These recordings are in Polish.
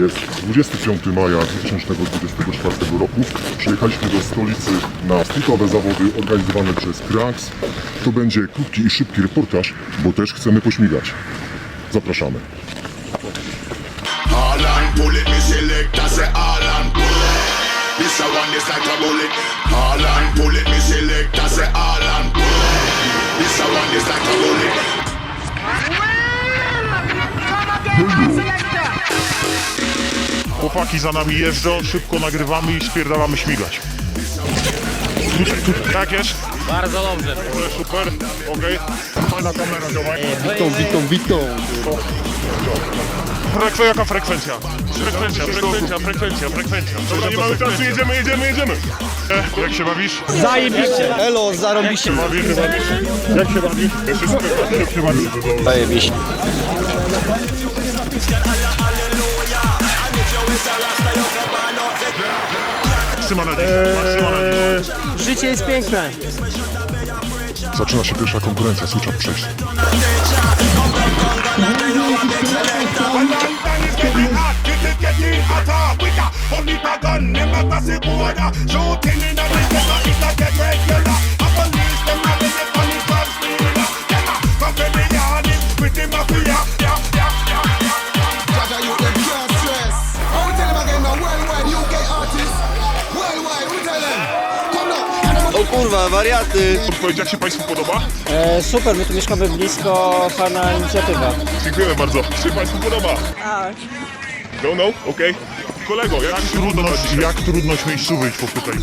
Jest 25 maja 2024 roku. Przyjechaliśmy do stolicy na streetowe zawody organizowane przez Kraks. To będzie krótki i szybki reportaż, bo też chcemy pośmigać. Zapraszamy. All and pull it, me select, I say all and pull it. This a one, this like a bullet. Chłopaki za nami jeżdżą, szybko nagrywamy i spierdalamy śmigać. Tutaj, tutaj. Jak jest? Bardzo dobrze. Ale super, okej. Fajna kamera, działaj. Witą, witą, witą. Frekwe, jaka frekwencja? Frekwencja, frekwencja, frekwencja, frekwencja. Dobra, nie mamy czasu, jedziemy, jedziemy, jedziemy. E, jak się bawisz? Zajebiście. Elo, zarąbiście. Bawisz? Jak się bawisz? Ja się super bawię, jak się bawisz? Zajebiście. Trzyma na dziś, trzyma na dziś. Życie jest piękne. Zaczyna się pierwsza konkurencja, słyszę przejść. Kurwa, wariaty. Odpowiedź, jak się Państwu podoba? E, super, my tu mieszkamy blisko, fajna inicjatywa. Dziękujemy bardzo. Czy się Państwu podoba? Tak. No, no, okej. Kolego, jak trudność, jak trudność miejscowych popytaj.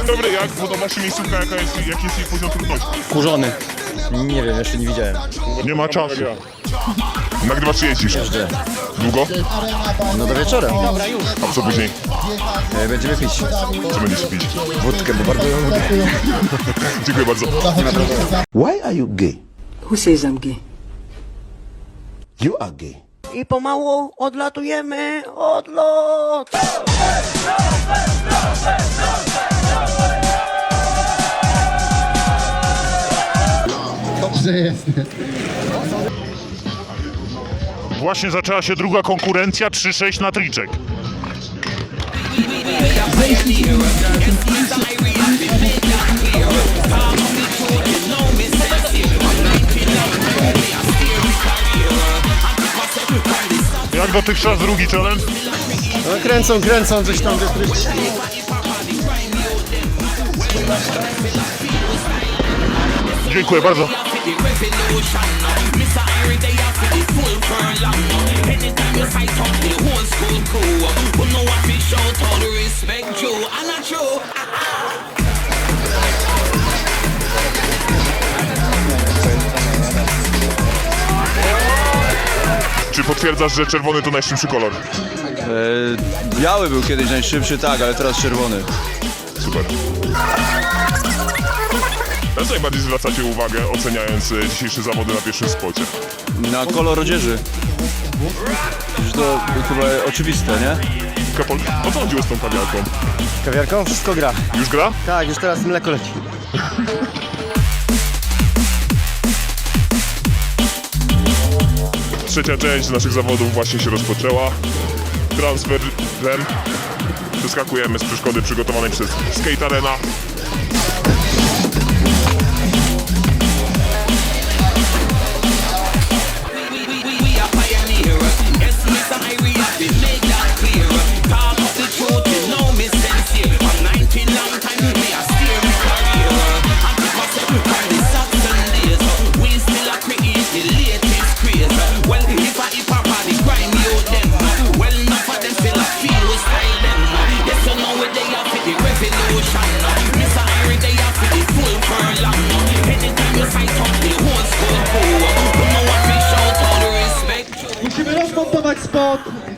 Dzień Dobry, jak podoba się miejscówka, jaka jest, jaki jest jej poziom trudności? Kurzony. Nie wiem, jeszcze nie widziałem. Nie ma czasu. Nagrywasz czy jeździsz? Długo? No do wieczora. A co później? E, Będziemy pić. Co będziesz pić? Wódkę, bo bardzo ją lubię. Dziękuję bardzo. Why are you gay? Who says I'm gay? You are gay. I pomału odlatujemy, odlot! Właśnie zaczęła się druga konkurencja 3-6 na triczek. Jak dotychczas drugi challenge? No, kręcą, kręcą, coś tam wytryć. Dziękuję bardzo. Czy potwierdzasz, że czerwony to najszybszy kolor? E, biały był kiedyś najszybszy, tak, ale teraz czerwony. Super. Na co najbardziej zwracacie uwagę, oceniając e, dzisiejsze zawody na pierwszym spocie? Na kolor odzieży. Już to chyba oczywiste, nie? Kapol, o co chodziło z tą kawiarką? Kawiarką? Wszystko gra. Już gra? Tak, już teraz mleko leci. Trzecia część naszych zawodów właśnie się rozpoczęła. Transferem. Wyskakujemy z przeszkody przygotowanej przez Skate Arena. Make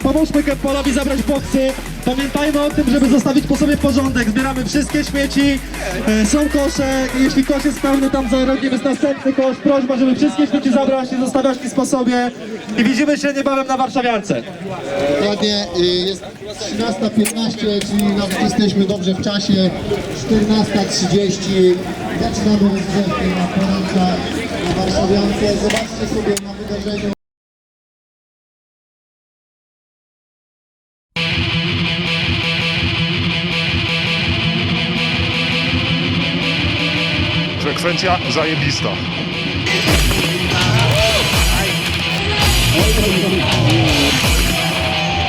pomóżmy Kempolowi zabrać boksy. Pamiętajmy o tym, żeby zostawić po sobie porządek. Zbieramy wszystkie śmieci, e, są kosze. Jeśli kosz jest pełny, tam za rogiem jest następny kosz. Prośba, żeby wszystkie śmieci zabrać i zostawiać nic po sobie. I widzimy się niebawem na Warszawiance. Dokładnie y, jest 13.15, czyli nawet jesteśmy dobrze w czasie. 14.30 zaczynamy rozgrzewkę na porankach na Warszawiance. Zobaczcie sobie na wydarzeniu. Konkurencja zajebista.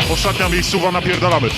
Ostatnia miejscowa napierdalamy.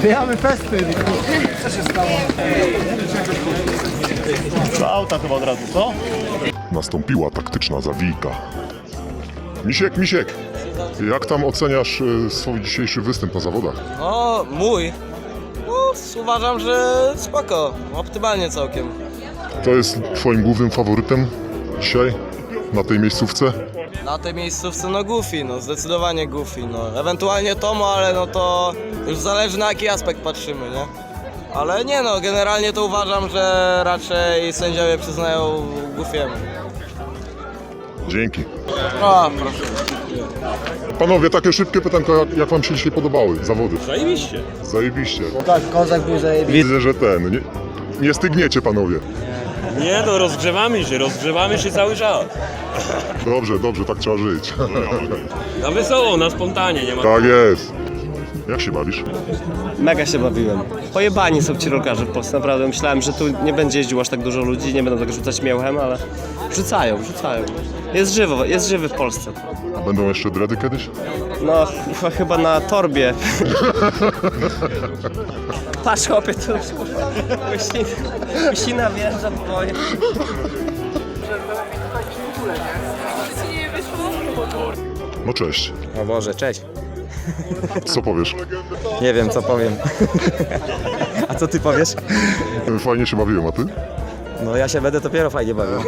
Zbieramy festyn. Do auta chyba od razu, co? Nastąpiła taktyczna zawijka. Misiek, Misiek, jak tam oceniasz e, swój dzisiejszy występ na zawodach? No, mój. No, uważam, że spoko. Optymalnie całkiem. To jest twoim głównym faworytem dzisiaj na tej miejscówce? Na tej miejscówce no Goofy, no zdecydowanie Goofy, no. Ewentualnie Tomo, ale no to już zależy na jaki aspekt patrzymy, nie? Ale nie no, generalnie to uważam, że raczej sędziowie przyznają Goofiemu. Dzięki. O, proszę. Panowie, takie szybkie pytanko, jak, jak wam się dzisiaj podobały zawody? Zajebiście. Zajebiście. Tak, kozak był zajebisty. Widzę, że ten, nie, nie stygniecie panowie. Nie no, rozgrzewamy się, rozgrzewamy się cały czas. Dobrze, dobrze, tak trzeba żyć. Na wesoło, na spontanie, nie ma... tak jest. Jak się bawisz? Mega się bawiłem. Pojebani są ci rolkarze w Polsce, naprawdę. Myślałem, że tu nie będzie jeździło aż tak dużo ludzi, nie będą tak rzucać mięchem, ale rzucają, rzucają. Jest żywo, jest żywy w Polsce. A będą jeszcze dredy kiedyś? No, ch- chyba na torbie. Patrz, chłopie, tu już łysi, łysina wjeżdża. No cześć. O Boże, cześć. Co powiesz? Nie wiem, co powiem. A co ty powiesz? Fajnie się bawiłem, a ty? No ja się będę dopiero fajnie bawił.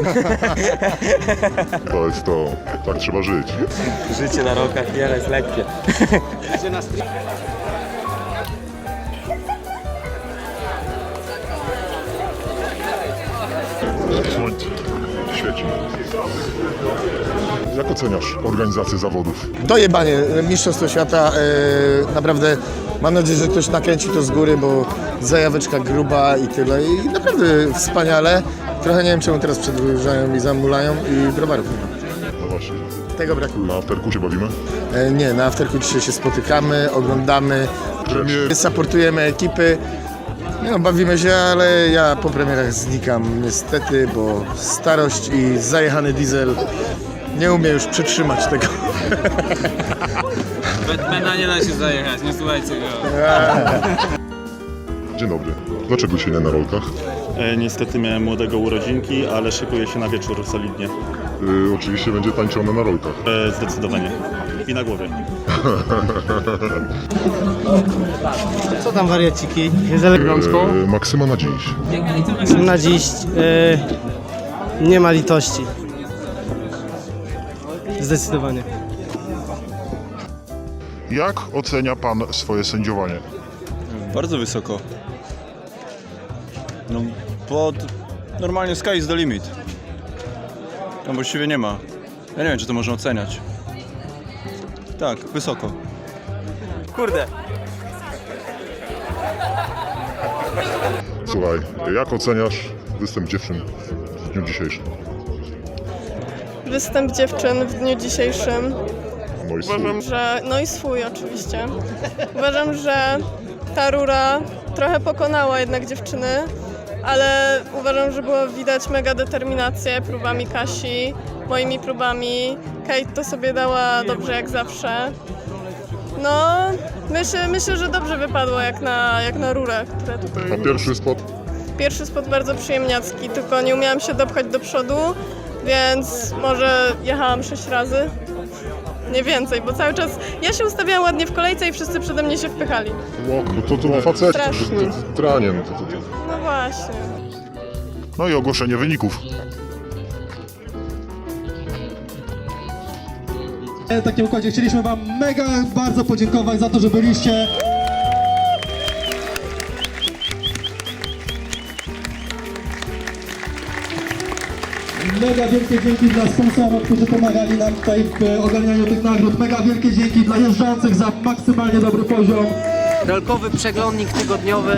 To jest to. Tak trzeba żyć. Życie na rokach nie jest lekkie. Słońce świeci. Jak oceniasz organizację zawodów? Dojebanie, Mistrzostwo Świata, e, naprawdę mam nadzieję, że ktoś nakręci to z góry, bo zajaweczka gruba i tyle i naprawdę wspaniale. Trochę nie wiem czemu teraz przedłużają i zamulają i browarów nie ma. No właśnie. Tego brakuje. Na afterku się bawimy? E, nie, na afterku dzisiaj się spotykamy, oglądamy, Premier. supportujemy ekipy. Nie no, bawimy się, ale ja po premierach znikam niestety, bo starość i zajechany diesel nie umie już przytrzymać tego. Batmana nie da się zajechać, nie słuchajcie go. Dzień dobry. Dlaczego się nie na rolkach? E, niestety miałem młodego urodzinki, ale szykuję się na wieczór solidnie. Y, oczywiście będzie tańczone na rolkach. E, zdecydowanie. I na głowie. Co tam wariaciki? Y, maksyma na dziś. Na dziś nie ma litości. Zdecydowanie. Jak ocenia pan swoje sędziowanie? Bardzo wysoko. No, t- normalnie sky is the limit. Tam właściwie nie ma. Ja nie wiem, czy to można oceniać. Tak, wysoko. Kurde. Słuchaj, jak oceniasz występ dziewczyn w dniu dzisiejszym? Występ dziewczyn w dniu dzisiejszym. No i Uważam, Że, no i swój oczywiście. Uważam, że ta rura trochę pokonała jednak dziewczyny, ale uważam, że było widać mega determinację próbami Kasi, moimi próbami. Kate to sobie dała dobrze jak zawsze. No, myślę, myślę że dobrze wypadło jak na, jak na rurę, które tutaj... A pierwszy spot? Pierwszy spot bardzo przyjemniacki, tylko nie umiałam się dopchać do przodu, więc może jechałam sześć razy. Nie więcej, bo cały czas ja się ustawiałam ładnie w kolejce i wszyscy przede mnie się wpychali. No, bo to, to facet, to, Straszny. to, to tranie, no to, to, to. No właśnie. no i ogłoszenie wyników. W takim układzie chcieliśmy Wam mega bardzo podziękować za to, że byliście. Mega wielkie dzięki dla sponsorów, którzy pomagali nam tutaj w e, ogarnianiu tych nagród. Mega wielkie dzięki dla jeżdżących za maksymalnie dobry poziom. Rolkowy przeglądnik tygodniowy.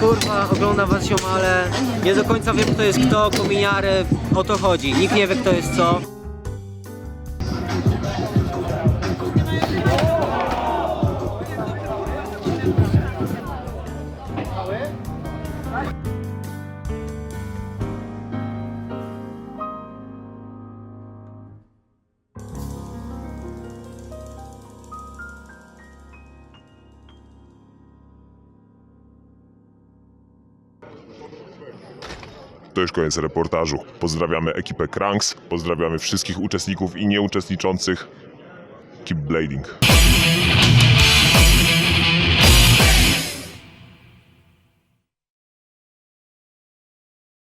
Kurwa, ogląda was ale nie do końca wiem kto jest kto, kominiary, o to chodzi. Nikt nie wie kto jest co. To już koniec reportażu. Pozdrawiamy ekipę Cranks, pozdrawiamy wszystkich uczestników i nieuczestniczących. Keep blading.